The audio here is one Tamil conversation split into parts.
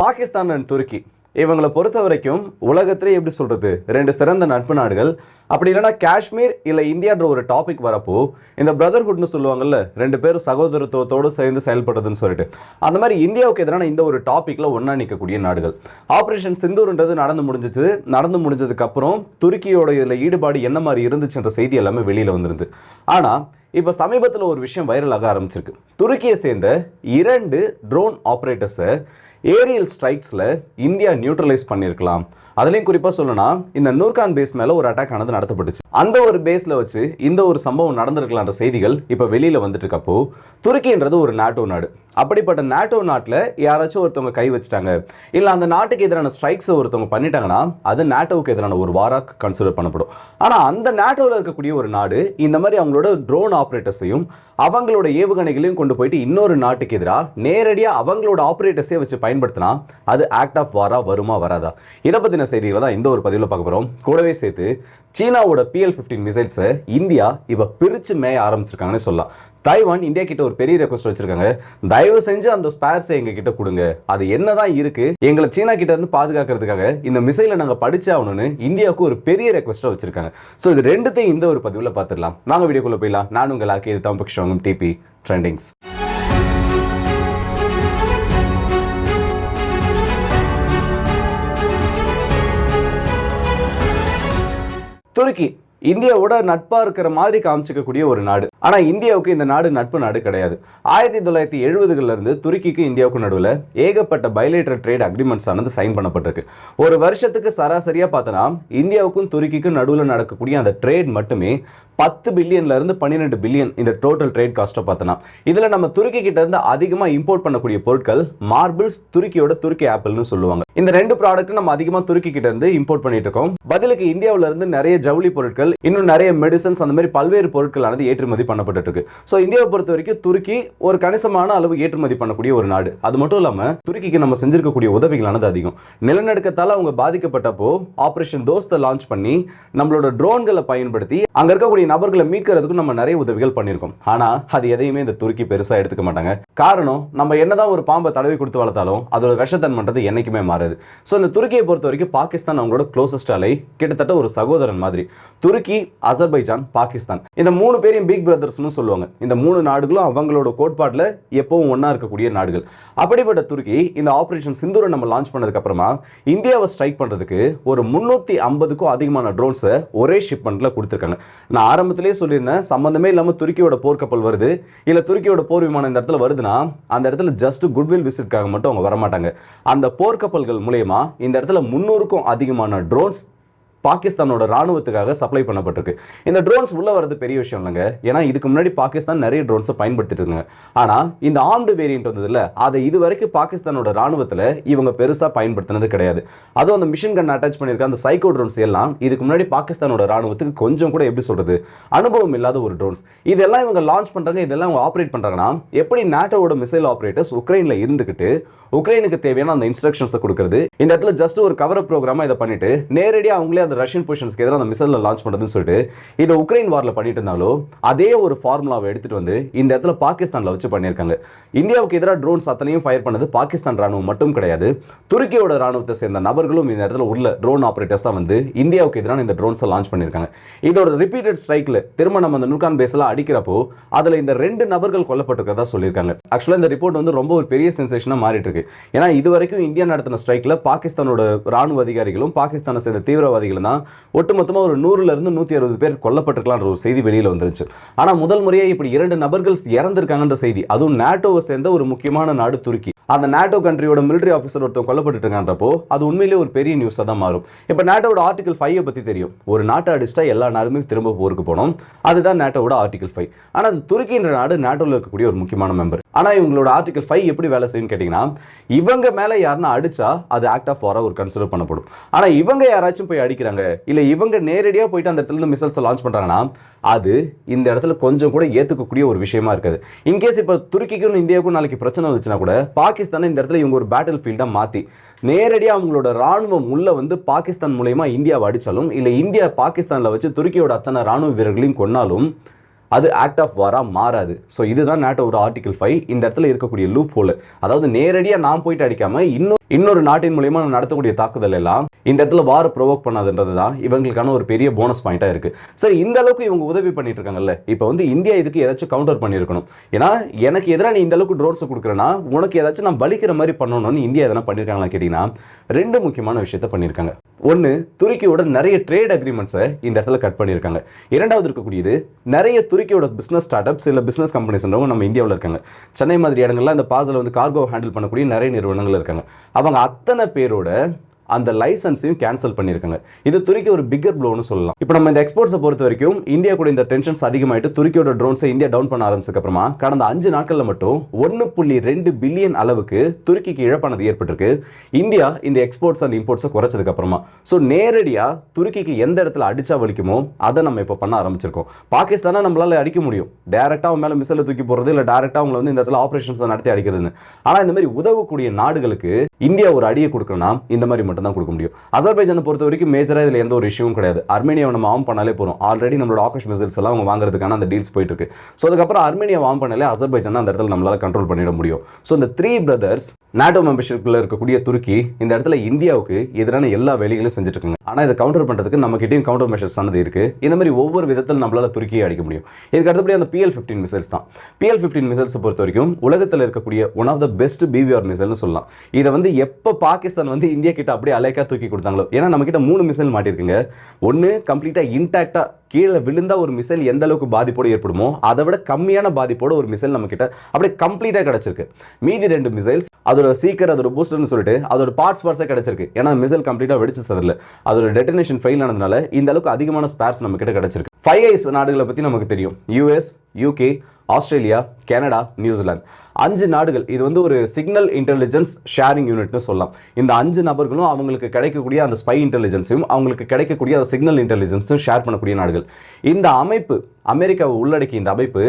பாகிஸ்தான் அண்ட் துருக்கி. இவங்களை பொறுத்த வரைக்கும் உலகத்திலே எப்படி சொல்கிறது ரெண்டு சிறந்த நட்பு நாடுகள். அப்படி இல்லைன்னா காஷ்மீர் இல்லை இந்தியான்ற ஒரு டாபிக் வரப்போ இந்த பிரதர்ஹுட்னு சொல்லுவாங்கல்ல ரெண்டு பேரும் சகோதரத்துவத்தோடு சேர்ந்து செயல்படுறதுன்னு சொல்லிட்டு. அந்த மாதிரி இந்தியாவுக்கு எதிரான இந்த ஒரு டாப்பிக்கில் ஒன்றா நிற்கக்கூடிய நாடுகள். ஆப்ரேஷன் சிந்தூர்ன்றது நடந்து முடிஞ்சிச்சு. நடந்து முடிஞ்சதுக்கப்புறம் துருக்கியோட இதில் ஈடுபாடு என்ன மாதிரி இருந்துச்சுன்ற செய்தி எல்லாமே வெளியில் வந்துருது ஆனால் இப்போ சமீபத்தில் ஒரு விஷயம் வைரலாக ஆரம்பிச்சிருக்கு. துருக்கியை சேர்ந்த இரண்டு ட்ரோன் ஆப்ரேட்டர்ஸை ஏரியல் ஸ்ட்ரைக்ஸில் இந்தியா நியூட்ரலைஸ் பண்ணியிருக்கலாம் அதுலேயும் குறிப்பாக சொல்லணும்னா இந்த நூர்கான் பேஸ் மேலே ஒரு அட்டாக் ஆனது நடத்தப்பட்டுச்சு. அந்த ஒரு பேஸில் வச்சு இந்த ஒரு சம்பவம் நடந்திருக்கலான்ற செய்திகள் இப்போ வெளியில் வந்துட்டு இருக்கப்போ துருக்கின்றது ஒரு நாட்டோ நாடு. அப்படிப்பட்ட நாட்டோ நாட்டில் யாராச்சும் ஒருத்தவங்க கை வச்சுட்டாங்க இல்லை அந்த நாட்டுக்கு எதிரான ஸ்ட்ரைக்ஸை ஒருத்தவங்க பண்ணிட்டாங்கன்னா அது நாட்டோவுக்கு எதிரான ஒரு வாராக கன்சிடர் பண்ணப்படும். ஆனால் அந்த நாட்டோவில் இருக்கக்கூடிய ஒரு நாடு இந்த மாதிரி அவங்களோட ட்ரோன் ஆப்ரேட்டர்ஸையும் அவங்களோட ஏவுகணைகளையும் கொண்டு போயிட்டு இன்னொரு நாட்டுக்கு எதிராக நேரடியாக அவங்களோட ஆப்ரேட்டர்ஸே வச்சு பயன்படுத்தினா அது ஆக்ட் ஆஃப் வாரா வருமா வராதா? இதை பற்றின செய்திகளை தான் இந்த ஒரு பதிவில் பார்க்க போகிறோம் கூடவே சேர்த்து சீனாவோட பிஎல் ஃபிஃப்டீன் மிசைல்ஸை இந்தியா இப்போ பிரித்து மேய ஆரம்பிச்சிருக்காங்கன்னு சொல்லலாம். தைவான் இந்தியா கிட்ட ஒரு பெரிய ரெக்வஸ்ட் வச்சிருக்காங்க. தயவு செஞ்சு அந்த ஸ்பேர்ஸை எங்க கிட்ட கொடுங்க. அது என்னதான் இருக்கு? எங்களை சீனா கிட்ட இருந்து பாதுகாக்கிறதுக்காக இந்த மிசைலை நாங்க படிச்சே ஆகணும்னு இந்தியாவுக்கு ஒரு பெரிய ரெக்வஸ்ட்டை வச்சிருக்காங்க. ஸோ இது ரெண்டுத்தையும் இந்த ஒரு பதிவில் பார்த்துடலாம். நாங்கள் வீடியோக்குள்ளே போயிடலாம். நான் உங்கள் ஆக்கி இது தான் டிபி ட்ரெண்டிங்ஸ் துருக்கி இந்தியாவோட நட்பா இருக்கிற மாதிரி காமிச்சிக்கக்கூடிய ஒரு நாடு. ஆனா இந்தியாவுக்கு இந்த நாடு நட்பு நாடு கிடையாது. ஆயிரத்தி தொள்ளாயிரத்தி எழுபதுகள்ல இருந்து துருக்கிக்கும் இந்தியாவுக்கும் நடுவில் ஏகப்பட்ட பைலேட்டர் ட்ரேட் அக்ரிமெண்ட்ஸ் ஆனது சைன் பண்ணப்பட்டிருக்கு. ஒரு வருஷத்துக்கு சராசரியா பார்த்தோன்னா இந்தியாவுக்கும் துருக்கிக்கும் நடுவில் நடக்கக்கூடிய அந்த ட்ரேட் மட்டுமே பத்து பில்லியன்ல இருந்து பன்னிரெண்டு பில்லியன் இந்த டோட்டல் ட்ரேட் காஸ்ட்டை பார்த்தோன்னா இதுல நம்ம துருக்கி கிட்ட இருந்து அதிகமா இம்போர்ட் பண்ணக்கூடிய பொருட்கள் மார்பிள்ஸ் துருக்கியோட துருக்கி ஆப்பிள்னு சொல்லுவாங்க. இந்த ரெண்டு ப்ராடக்ட் நம்ம அதிகமா துருக்கி கிட்ட இருந்து இம்போர்ட் பண்ணிட்டு இருக்கோம். பதிலுக்கு இந்தியாவுல இருந்து நிறைய ஜவுளி பொருட்கள் இன்னும் நிறைய மெடிசன்ஸ் அந்த மாதிரி பல்வேறு பொருட்களானது ஏற்றுமதி பண்ணப்பட்டு இருக்கு ஸோ இந்தியாவை பொறுத்த வரைக்கும் துருக்கி ஒரு கணிசமான அளவு ஏற்றுமதி பண்ணக்கூடிய ஒரு நாடு. அது மட்டும் இல்லாமல் துருக்கிக்கு நம்ம செஞ்சிருக்கக்கூடிய உதவிகளானது அதிகம். நிலநடுக்கத்தால் அவங்க பாதிக்கப்பட்டப்போ ஆபரேஷன் தோஸ்தை லான்ச் பண்ணி நம்மளோட ட்ரோன்களை பயன்படுத்தி அங்கே இருக்கக்கூடிய நபர்களை மீட்கிறதுக்கும் நம்ம நிறைய உதவிகள் பண்ணியிருக்கோம். ஆனால் அது எதையுமே இந்த துருக்கி பெருசாக எடுத்துக்க மாட்டாங்க. காரணம் நம்ம என்னதான் ஒரு பாம்பை தடவி கொடுத்து வளர்த்தாலும் அதோட விஷத்தன்மன்றது என்னைக்குமே மாறுது. ஸோ இந்த துருக்கியை பொறுத்த வரைக்கும் பாகிஸ்தான் அவங்களோட க்ளோசஸ்ட் அலை கிட்டத்தட்ட ஒரு சகோதரன் மாதிரி. துருக்கி அசர்பைஜான் பாகிஸ்தான். இந்த மூணு பேரையும் பிக் பிரதர்ஸ்னு சொல்லுவாங்க. இந்த மூணு நாடுகளும் அவங்களோட கோட்பாட்டில் எப்பவும் ஒன்றா இருக்கக்கூடிய நாடுகள். அப்படிப்பட்ட துருக்கி இந்த ஆபரேஷன் சிந்தூரை நம்ம லான்ச் பண்ணதுக்கு அப்புறமா இந்தியாவை ஸ்ட்ரைக் பண்ணுறதுக்கு ஒரு முந்நூற்றி ஐம்பதுக்கும் அதிகமான ட்ரோன்ஸை ஒரே ஷிப்மெண்ட்டில் கொடுத்துருக்காங்க. நான் ஆரம்பத்திலேயே சொல்லியிருந்தேன் சம்மந்தமே இல்லாமல் துருக்கியோட போர்க்கப்பல் வருது. இல்லை துருக்கியோட போர் விமானம் இந்த இடத்துல வருதுன்னா அந்த இடத்துல ஜஸ்ட் குட்வில் விசிட்காக மட்டும் அவங்க வரமாட்டாங்க. அந்த போர்க்கப்பல்கள் மூலயமா இந்த இடத்துல முந்நூறுக்கும் அதிகமான ட்ரோன்ஸ் பாகிஸ்தானோட ராணுவத்துக்காக சப்ளை பண்ணப்பட்டிருக்கு. இந்த ட்ரோன்ஸ் உள்ள வரது பெரிய விஷயம் இல்லைங்க. ஏன்னா இதுக்கு முன்னாடி பாகிஸ்தான் நிறைய ட்ரோன்ஸை பயன்படுத்திட்டு இருந்தாங்க. ஆனால் இந்த ஆர்ம்டு வேரியன்ட் வந்ததுல அதை இது வரைக்கும் பாகிஸ்தானோட ராணுவத்தில் இவங்க பெருசாக பயன்படுத்தினது கிடையாது. அதுவும் அந்த மிஷின் கன் அட்டாச் பண்ணியிருக்க அந்த சைக்கோ ட்ரோன்ஸ் எல்லாம் இதுக்கு முன்னாடி பாகிஸ்தானோட ராணுவத்துக்கு கொஞ்சம் கூட எப்படி சொல்றது? அனுபவம் இல்லாத ஒரு ட்ரோன்ஸ் இதெல்லாம் இவங்க லான்ச் பண்ணுறாங்க இதெல்லாம் அவங்க ஆப்ரேட் பண்றாங்கன்னா எப்படி நாட்டோட மிசைல் ஆப்ரேட்டர்ஸ் உக்ரைனில் இருந்துக்கிட்டு உக்ரைனுக்கு தேவையான அந்த இன்ஸ்ட்ரக்ஷன்ஸை கொடுக்குறது இந்த இடத்துல ஜஸ்ட் ஒரு கவர் ப்ரோக்ராமா இதை பண்ணிட்டு நேரடியாக அவங்களே அந்த ரஷ்யன் பொசிஷன்ஸ்க்கு எதிராக அந்த மிசைலில் லான்ச் பண்ணுறதுன்னு சொல்லிட்டு இதை உக்ரைன் வாரில் பண்ணிட்டு இருந்தாலும் அதே ஒரு ஃபார்முலாவை எடுத்துகிட்டு வந்து இந்த இடத்துல பாகிஸ்தானில் வச்சு பண்ணியிருக்காங்க. இந்தியாவுக்கு எதிராக ட்ரோன்ஸ் அத்தனையும் ஃபயர் பண்ணது பாகிஸ்தான் ராணுவம் மட்டும் கிடையாது. துருக்கியோட ராணுவத்தை சேர்ந்த நபர்களும் இந்த இடத்துல உள்ள ட்ரோன் ஆப்ரேட்டர்ஸாக வந்து இந்தியாவுக்கு எதிரான இந்த ட்ரோன்ஸை லான்ச் பண்ணியிருக்காங்க. இதோட ரிப்பீட்டட் ஸ்ட்ரைக்கில் திரும்ப நம்ம அந்த நுர்கான் பேஸ்லாம் அடிக்கிறப்போ அதில் இந்த ரெண்டு நபர்கள் கொல்லப்பட்டிருக்கதா சொல்லியிருக்காங்க. ஆக்சுவலாக இந்த ரிப்போர்ட் வந்து ரொம்ப ஒரு பெரிய சென்சேஷனாக மாறிட்டு இருக்கு. ஏன்னா இது வரைக்கும் இந்தியா நடத்தின ஸ்ட்ரைக்கில் பாகிஸ்தானோட ராணுவ அதிகாரிகளும் பாகிஸ்தானை சேர்ந்த தீவிரவாதிகளும் தான் ஒட்டுமொத்தமாக ஒரு நூறுல இருந்து நூற்றி அறுபது பேர் கொல்லப்பட்டிருக்கலான்ற ஒரு செய்தி வெளியில் வந்துருச்சு. ஆனால் முதல் முறையாக இப்படி இரண்டு நபர்கள் இறந்திருக்காங்கன்ற செய்தி அதுவும் நேட்டோவை சேர்ந்த ஒரு முக்கியமான நாடு துருக்கி. அந்த நாட்டோ கண்ட்ரியோட மிலிட்டரி ஆஃபீஸர் ஒருத்தர் கொல்லப்பட்டு அது உண்மையிலேயே ஒரு பெரிய நியூஸாக தான் மாறும். இப்போ நாட்டோட ஆர்டிகல் ஃபைவை பற்றி தெரியும். ஒரு நாட்டை அடிச்சிட்டா எல்லா நாடுமே திரும்ப போருக்கு போனோம். அதுதான் நாட்டோட ஆர்டிகல் ஃபைவ் ஆனால் அது துருக்கின்ற நாடு நாட்டோவில் இருக்கக்கூடிய ஒரு முக்கியமான மெம்பர் ஆனால் இவங்களோட ஆர்டிகல் ஃபைவ் எப்படி வேலை செய்யும்னு கேட்டிங்கன்னா இவங்க மேலே யாருன்னா அடிச்சா அது ஆக்ட் ஆஃப் வாராக ஒரு கன்சிடர் பண்ணப்படும். ஆனால் இவங்க யாராச்சும் போய் அடிக்கிறாங்க இல்லை இவங்க நேரடியாக போயிட்டு அந்த இடத்துல இருந்து மிசைல்ஸை லான்ச் பண்ணுறாங்கன்னா அது இந்த இடத்துல கொஞ்சம் கூட ஏற்றுக்கக்கூடிய ஒரு விஷயமா இருக்காது. இன்கேஸ் இப்போ துருக்கிக்கும் இந்தியாவுக்கும் நாளைக்கு பிரச்சனை வந்துச்சுன்னா கூட பாக்கி பாகிஸ்தானை இந்த இடத்துல இவங்க ஒரு பேட்டில் ஃபீல்டாக மாற்றி நேரடியாக அவங்களோட ராணுவம் உள்ளே வந்து பாகிஸ்தான் மூலயமா இந்தியாவை அடித்தாலும் இல்லை இந்தியா பாகிஸ்தானில் வச்சு துருக்கியோட அத்தனை ராணுவ வீரர்களையும் கொன்னாலும் அது ஆக்ட் ஆஃப் வாராக மாறாது. ஸோ இதுதான் நாட்டோ ஒரு ஆர்டிகல் ஃபைவ் இந்த இடத்துல இருக்கக்கூடிய லூப் ஹோல் அதாவது நேரடியாக நான் போயிட்டு அடிக்காமல் இன்னும் இன்னொரு நாட்டின் மூலியமா நடத்தக்கூடிய தாக்குதல் எல்லாம் இந்த இடத்துல வார ப்ரொவோக் பண்ணாதுன்றது தான் இவங்களுக்கான ஒரு பெரிய போனஸ் பாயிண்டா இருக்கு. சரி இந்த அளவுக்கு இவங்க உதவி பண்ணிட்டு இருக்காங்கல்ல இப்போ வந்து இந்தியா இதுக்கு ஏதாச்சும் கவுண்டர் பண்ணியிருக்கணும். ஏன்னா எனக்கு எதிராக நீ இந்த அளவுக்கு ட்ரோன்ஸ் கொடுக்குறேன்னா உனக்கு ஏதாச்சும் நான் பலிக்கிற மாதிரி பண்ணணும்னு இந்தியா எதனா பண்ணியிருக்காங்களா கேட்டீங்கன்னா ரெண்டு முக்கியமான விஷயத்த பண்ணியிருக்காங்க. ஒன்று துருக்கியோட நிறைய ட்ரேட் அக்ரிமெண்ட்ஸை இந்த இடத்துல கட் பண்ணியிருக்காங்க. இரண்டாவது இருக்கக்கூடியது நிறைய துருக்கியோட பிஸ்னஸ் ஸ்டார்ட் அப்ஸ் இல்லை பிஸ்னஸ் கம்பெனிஸ்ன்றவங்க நம்ம இந்தியாவில் இருக்காங்க. சென்னை மாதிரி இடங்கள்ல இந்த பாசில் வந்து கார்கோ ஹேண்டில் பண்ணக்கூடிய நிறைய நிறுவனங்கள் இருக்காங்க. அவங்க அத்தனை பேரோட அந்த லைசன்ஸையும் கேன்சல் பண்ணியிருக்காங்க. இது துருக்கி ஒரு பிக்கர் ப்ளோன்னு சொல்லலாம். இப்போ நம்ம இந்த எக்ஸ்போர்ட்ஸை பொறுத்த வரைக்கும் இந்தியா கூட இந்த டென்ஷன்ஸ் அதிகமாயிட்டு துருக்கியோட ட்ரோன்ஸை இந்தியா டவுன் பண்ண ஆரம்பிச்சதுக்கப்புறமா கடந்த அஞ்சு நாட்களில் மட்டும் ஒன்று புள்ளி ரெண்டு பில்லியன் அளவுக்கு துருக்கிக்கு இழப்பானது ஏற்பட்டிருக்கு இந்தியா இந்த எக்ஸ்போர்ட்ஸ் அண்ட் இம்போர்ட்ஸை குறைச்சதுக்கப்புறமா. ஸோ நேரடியாக துருக்கிக்கு எந்த இடத்துல அடிச்சா வலிக்குமோ அதை நம்ம இப்போ பண்ண ஆரம்பிச்சிருக்கோம். பாகிஸ்தானை நம்மளால அடிக்க முடியும். டேரெக்டாக அவங்க மேலே மிசைலை தூக்கி போகிறது இல்லை டேரெக்டாக அவங்களை வந்து இந்த இடத்துல ஆப்ரேஷன்ஸ் நடத்தி அடிக்கிறதுன்னு. ஆனால் இந்த மாதிரி உதவக்கூடிய நாடுகளுக்கு இந்தியா ஒரு அடியை கொடுக்கணும்னா இந்த மாதிரி மட்டும் மட்டும்தான் கொடுக்க முடியும். அசர்பைஜானை பொறுத்த வரைக்கும் மேஜராக இதில் எந்த ஒரு இஷ்யூவும் கிடையாது. அர்மேனியாவை நம்ம ஆம் பண்ணாலே போகிறோம் ஆல்ரெடி நம்மளோட ஆகாஷ் மிசைல்ஸ் எல்லாம் அவங்க வாங்குறதுக்கான அந்த டீல்ஸ் போயிட்டு இருக்கு ஸோ அதுக்கப்புறம் அர்மேனியா வாம் பண்ணாலே அசர்பைஜான் அந்த இடத்துல நம்மளால் கண்ட்ரோல் பண்ணிட முடியும். ஸோ இந்த த்ரீ பிரதர்ஸ் நாட்டோ மெம்பர்ஷிப்பில் இருக்கக்கூடிய துருக்கி இந்த இடத்துல இந்தியாவுக்கு எதிரான எல்லா வேலைகளும் செஞ்சுட்டு இருக்காங்க ஆனால் இதை கவுண்டர் பண்ணுறதுக்கு நம்ம கிட்டேயும் கவுண்டர் மெஷர்ஸ் ஆனது இருக்கு. இந்த மாதிரி ஒவ்வொரு விதத்தில் நம்மளால துருக்கியை அடிக்க முடியும். இதுக்கு அடுத்தபடி அந்த பிஎல் ஃபிஃப்டின் மிசைல்ஸ் தான். பிஎல் ஃபிஃப்டீன் மிசைல்ஸ் பொறுத்த வரைக்கும் உலகத்தில் இருக்கக்கூடிய one of the best BVR மிசைல்னு சொல்லலாம். இதை வந்து எப்போ பாகிஸ்தான் வந்து இந்தியா கிட்ட அப்படியே அலைக்கா தூக்கி கொடுத்தாங்களோ? ஏன்னா நம்ம கிட்ட மூணு மிசைல் மாட்டிருக்குங்க. ஒன்று கம்ப்ளீட்டாக இன்டாக்டாக கீழே விழுந்தா ஒரு மிசைல் எந்த அளவுக்கு பாதிப்போடு ஏற்படுமோ அதை விட கம்மியான பாதிப்போட ஒரு மிசைல் நம்ம கிட்ட அப்படியே கம்ப்ளீட்டாக கிடச்சிருக்கு. மீதி ரெண்டு மிசைல்ஸ் அதோட சீக்கர் அதோட பூஸ்டர்னு சொல்லிட்டு அதோட பார்ட்ஸ் பார்ட்ஸே கிடச்சிருக்கு. ஏன்னா மிசைல் கம்ப்ளீட்டாக வெடிச்சு சதில் அதோட டெட்டினேஷன் ஃபெயில் ஆனதுனால இந்த அளவுக்கு அதிகமான ஸ்பேர்ஸ் நம்ம கிட்ட ஃபைவ் ஐஸ் நாடுகளை பற்றி நமக்கு தெரியும். US UK Australia Canada New Zealand. அஞ்சு நாடுகள். இது வந்து ஒரு சிக்னல் இன்டெலிஜென்ஸ் ஷேரிங் யூனிட்னு சொல்லலாம். இந்த அஞ்சு நபர்களும் அவங்களுக்கு கிடைக்கக்கூடிய அந்த ஸ்பை இன்டெலிஜென்ஸையும் அவங்களுக்கு கிடைக்கக்கூடிய அந்த சிக்னல் இன்டெலிஜென்ஸும் ஷேர் பண்ணக்கூடிய நாடுகள். இந்த அமைப்பு அமெரிக்காவை உள்ளடக்கிய இந்த அமைப்பு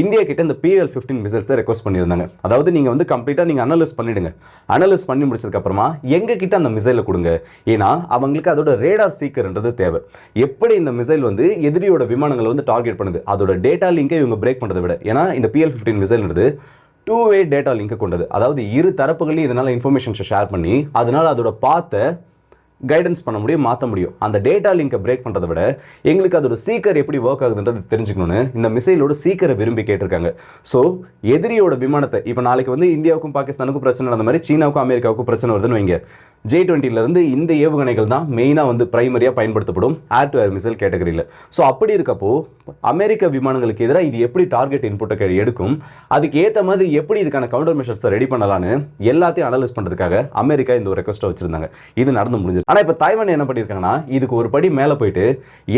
இந்தியா கிட்ட இந்த பிஎல் ஃபிஃப்டீன் மிசைல்ஸை ரெக்வஸ்ட் பண்ணியிருந்தாங்க. அதாவது நீங்கள் வந்து கம்ப்ளீட்டாக நீங்கள் அனலைஸ் பண்ணிடுங்க. அனலைஸ் பண்ணி முடிச்சதுக்கப்புறமா எங்கள் கிட்ட அந்த மிசைலை கொடுங்க. ஏன்னா அவங்களுக்கு அதோட ரேடார் சீக்கர்ன்றது தேவை. எப்படி இந்த மிசைல் வந்து எதிரியோட விமானங்களை வந்து டார்கெட் பண்ணுது? அதோட டேட்டா லிங்கை இவங்க பிரேக் பண்ணுறதை விட. ஏன்னா இந்த பிஎல் ஃபிஃப்டின் மிசைல்ன்றது டூ வே டேட்டா லிங்கை கொண்டது. அதாவது இரு தரப்புகளையும் இதனால் இன்ஃபர்மேஷன்ஸை ஷேர் பண்ணி அதனால் அதோட பார்த்த கைடன்ஸ் பண்ண முடியும் மாற்ற முடியும். அந்த டேட்டா லிங்கை பிரேக் பண்ணுறதை விட எங்களுக்கு அதோட சீக்கர் எப்படி ஒர்க் ஆகுதுன்றது தெரிஞ்சுக்கணும்னு இந்த மிசைலோட சீக்கரை விரும்பி கேட்டிருக்காங்க. ஸோ எதிரியோட விமானத்தை இப்போ நாளைக்கு வந்து இந்தியாவுக்கும் பாகிஸ்தானுக்கும் பிரச்சனை நடந்த மாதிரி சீனாவுக்கும் அமெரிக்காவுக்கும் பிரச்சனை வருதுன்னு வைங்க. ஜே டுவெண்ட்டிலேருந்து இந்த ஏவுகணைகள் தான் மெயினாக வந்து பிரைமரியாக பயன்படுத்தப்படும் ஏர் டு ஏர் மிசைல் கேட்டகரியில் ஸோ அப்படி இருக்கப்போ அமெரிக்க விமானங்களுக்கு எதிராக இது எப்படி டார்கெட் இன்புட்டை எடுக்கும்? அதுக்கு ஏற்ற மாதிரி எப்படி இதுக்கான கவுண்டர் மெஷர்ஸை ரெடி பண்ணலான்னு எல்லாத்தையும் அனலைஸ் பண்ணுறதுக்காக அமெரிக்கா இந்த ஒரு ரெக்வஸ்ட்டை வச்சுருந்தாங்க. இது நடந்து முடிஞ்சது. ஆனால் இப்போ தாய்வான் என்ன பண்ணியிருக்காங்கன்னா இதுக்கு ஒரு படி மேலே போயிட்டு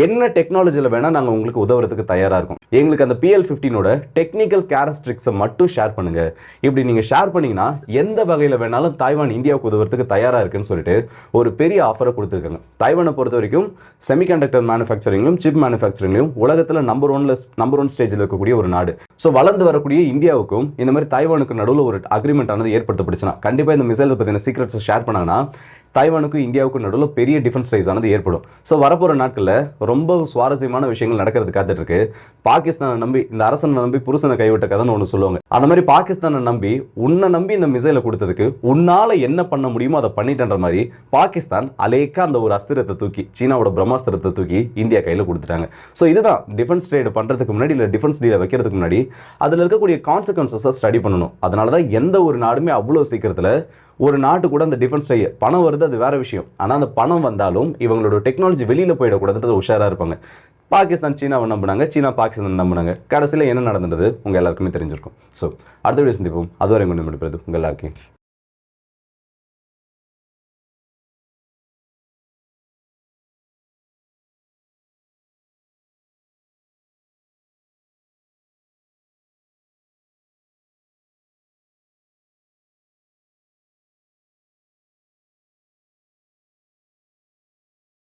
என்ன டெக்னாலஜியில் வேணால் நாங்கள் உங்களுக்கு உதவுறதுக்கு தயாராக இருக்கும். எங்களுக்கு அந்த பிஎல் ஃபிஃப்டீனோட டெக்னிக்கல் கேரஸ்ட்ரிக்ஸை மட்டும் ஷேர் பண்ணுங்கள் இப்படி நீங்கள் ஷேர் பண்ணிங்கன்னா எந்த வகையில் வேணாலும் தாய்வான் இந்தியாவுக்கு உதவுறதுக்கு தயாராக இருக்குன்னு சொல்லிட்டு ஒரு பெரிய ஆஃபரை கொடுத்துருக்காங்க. தாய்வானை பொறுத்த வரைக்கும் செமிகண்டக்டர் மேனுஃபேக்சரிங்லையும் சிப் மேனுஃபேக்சரிங்லையும் உலகத்தில் நம்பர் ஒன்ல நம்பர் ஒன் ஸ்டேஜில் இருக்கக்கூடிய ஒரு நாடு. ஸோ வளர்ந்து வரக்கூடிய இந்தியாவுக்கும் இந்த மாதிரி தைவானுக்கு நடுவில் ஒரு அக்ரிமெண்ட் ஆனது ஏற்படுத்தப்படுச்சுன்னா கண்டிப்பாக இந்த மிசைலை பற்றின சீக்ரெட்ஸை ஷேர் பண்ணாங்கன்னா தாய்வானுக்கும் இந்தியாவுக்கும் நடுவில் பெரிய டிஃபரன்ஸ் ரைஸ் ஆனது ஏற்படும். ஸோ வரப்போகிற நாட்களில் ரொம்ப சுவாரஸ்யமான விஷயங்கள் நடக்கிறது காத்துட்ருக்கு. பாகிஸ்தானை நம்பி இந்த அரசனை நம்பி புருஷனை கைவிட்ட கதைன்னு ஒன்று சொல்லுவாங்க. அந்த மாதிரி பாகிஸ்தானை நம்பி உன்னை நம்பி இந்த மிசைலை கொடுத்ததுக்கு உன்னால் என்ன பண்ண முடியுமோ அதை பண்ணிட்டன்ற மாதிரி பாகிஸ்தான் அலேக்கா அந்த ஒரு அஸ்திரத்தை தூக்கி சீனாவோட பிரம்மாஸ்திரத்தை தூக்கி இந்தியா கையில் கொடுத்துட்டாங்க. ஸோ இதுதான் டிஃபென்ஸ் ட்ரேட் பண்ணுறதுக்கு முன்னாடி இல்லை டிஃபென்ஸ் டீலை வைக்கிறதுக்கு முன்னாடி அதில் இருக்கக்கூடிய கான்சிக்வன்சஸை ஸ்டடி பண்ணணும். அதனால தான் எந்த ஒரு நாடுமே அவ்வளோ சீக்கிரத்தில் ஒரு நாட்டு கூட அந்த டிஃபென்ஸ் செய்ய பணம் வருது அது வேற விஷயம். ஆனால் அந்த பணம் வந்தாலும் இவங்களோட டெக்னாலஜி வெளியில் போயிடக்கூடாதுன்றது உஷாராக இருப்பாங்க. பாகிஸ்தான் சீனாவை நம்பினாங்க? சீனா பாகிஸ்தான் நம்பினாங்க? கடைசியில் என்ன நடந்தது உங்கள் எல்லாருக்குமே தெரிஞ்சிருக்கும். ஸோ அடுத்த வீடியோ சந்திப்போம். அதுவரை கொண்டு முடிப்பது உங்கள் எல்லாருக்கும்